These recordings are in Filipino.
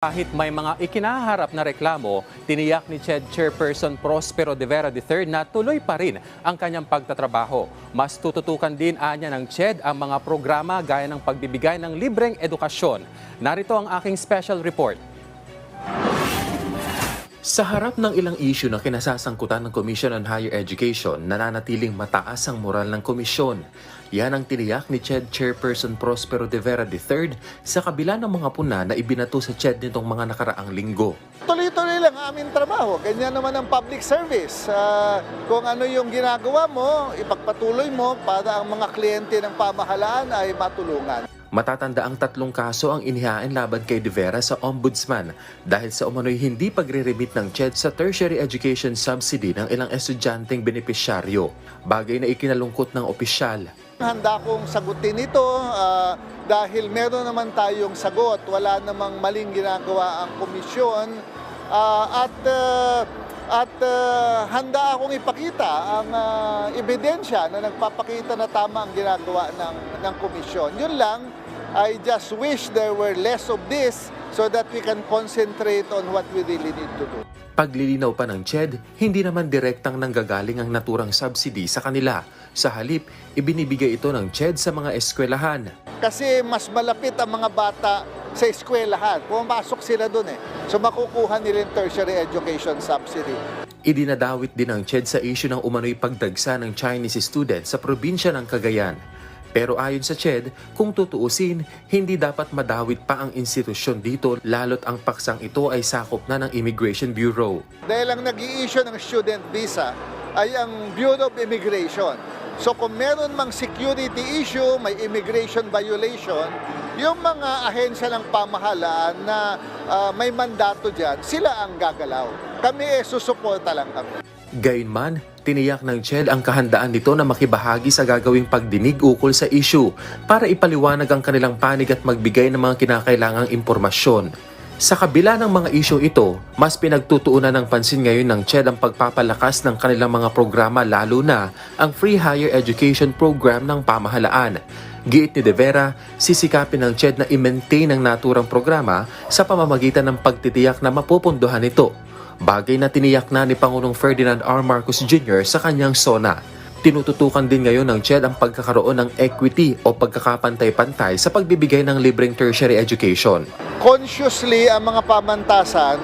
Kahit may mga ikinaharap na reklamo, tiniyak ni CHED Chairperson Prospero de Vera III na tuloy pa rin ang kanyang pagtatrabaho. Mas tututukan din anya ng CHED ang mga programa gaya ng pagbibigay ng libreng edukasyon. Narito ang aking special report. Sa harap ng ilang issue na kinasasangkutan ng Commission on Higher Education, nananatiling mataas ang moral ng komisyon. Yan ang tiniyak ni CHED Chairperson Prospero de Vera III sa kabila ng mga puna na ibinato sa CHED nitong mga nakaraang linggo. Tuloy-tuloy lang ang aming trabaho. Ganyan naman ang public service. Ah, kung ano yung ginagawa mo, ipagpatuloy mo para ang mga kliyente ng pamahalaan ay matulungan. Matatanda ang tatlong kaso ang inihain laban kay De Vera sa Ombudsman dahil sa umano'y hindi pagre-remit ng CHED sa tertiary education subsidy ng ilang estudyanteng benepisyaryo, bagay na ikinalungkot ng opisyal. Handa kong sagutin ito ah, dahil meron naman tayong sagot. Wala namang maling ginagawa ang komisyon. Ah, at ah, at ah, handa akong ipakita ang ah, ebidensya na nagpapakita na tama ang ginagawa ng, ng komisyon. Yun lang, I just wish there were less of this so that we can concentrate on what we really need to do. Paglilinaw pa ng CHED, hindi naman direktang nanggagaling ang naturang subsidy sa kanila. Sa halip, ibinibigay ito ng CHED sa mga eskwelahan. Kasi mas malapit ang mga bata sa eskwelahan. Pumasok sila doon eh. So makukuha nila yung tertiary education subsidy. Idinadawit din ng CHED sa issue ng umano'y pagdagsa ng Chinese students sa probinsya ng Cagayan. Pero ayon sa CHED, kung tutuusin, hindi dapat madawit pa ang institusyon dito lalo't ang paksang ito ay sakop na ng Immigration Bureau. Dahil ang nag issue ng student visa ay ang Bureau of Immigration. So kung meron mang security issue, may immigration violation, yung mga ahensya ng pamahalaan na ah, may mandato dyan, sila ang gagalaw. Kami eh, susuporta lang kami. Gayunman, tiniyak ng CHED ang kahandaan nito na makibahagi sa gagawing pagdinig ukol sa issue para ipaliwanag ang kanilang panig at magbigay ng mga kinakailangang impormasyon. Sa kabila ng mga issue ito, mas pinagtutuunan ng pansin ngayon ng CHED ang pagpapalakas ng kanilang mga programa lalo na ang Free Higher Education Program ng pamahalaan. Giit ni De Vera, sisikapin ng CHED na i-maintain ang naturang programa sa pamamagitan ng pagtitiyak na mapupunduhan ito. Bagay na tiniyak na ni Pangulong Ferdinand R. Marcos Jr. sa kanyang SONA. Tinututukan din ngayon ng CHED ang pagkakaroon ng equity o pagkakapantay-pantay sa pagbibigay ng libreng tertiary education. Consciously ang mga pamantasan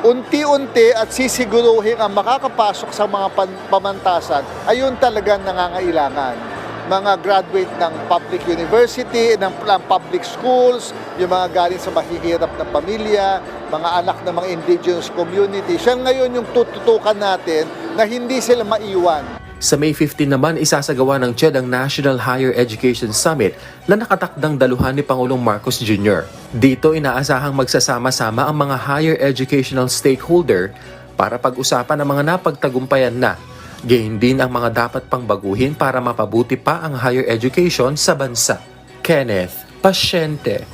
unti-unti at sisiguruhin ang makakapasok sa mga pamantasan ayun talagang nangangailangan mga graduate ng public university, ng, ng public schools, yung mga galing sa mahihirap na pamilya, mga anak ng mga indigenous community. Siya ngayon yung tututukan natin na hindi sila maiwan. Sa May 15 naman, isasagawa ng CHED ang National Higher Education Summit na nakatakdang daluhan ni Pangulong Marcos Jr. Dito inaasahang magsasama-sama ang mga higher educational stakeholder para pag-usapan ang mga napagtagumpayan na. Gain din ang mga dapat pang baguhin para mapabuti pa ang higher education sa bansa. Kenneth Pasyente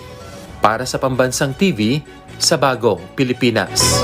Para sa Pambansang TV, sa Bagong Pilipinas.